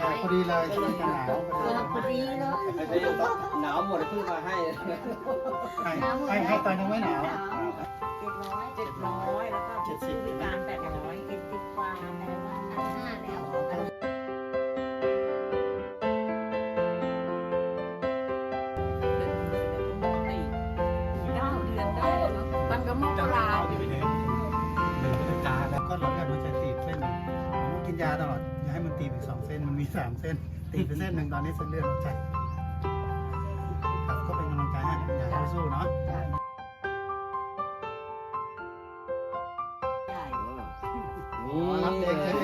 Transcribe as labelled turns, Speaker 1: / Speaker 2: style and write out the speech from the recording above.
Speaker 1: พอดีเลยช่วงหนาว
Speaker 2: เออพอดีเลย
Speaker 3: หนาวหมดเพิ่งมาให้
Speaker 1: ให้ให้ตอนยังไม่หนาว
Speaker 2: เจ็ดร้อยเจ็ดร้อยแล้วก็ผู้พิบการแปดร้อยเจ็ดสิบกว่าแต่ว่าพันห้าแล้วเก้าเดือนได้แล้วเนาะมันก็มกรา
Speaker 1: ยาตลอด อย่าให้มันตีไปสองเส้น มันมีสามเส้น ตีไปเส้นหนึ่งตอนนี้เส้นเลือดใจครับก็เป็นกำลังใจให้คุณยายสู้เนาะ
Speaker 2: รับเด็ก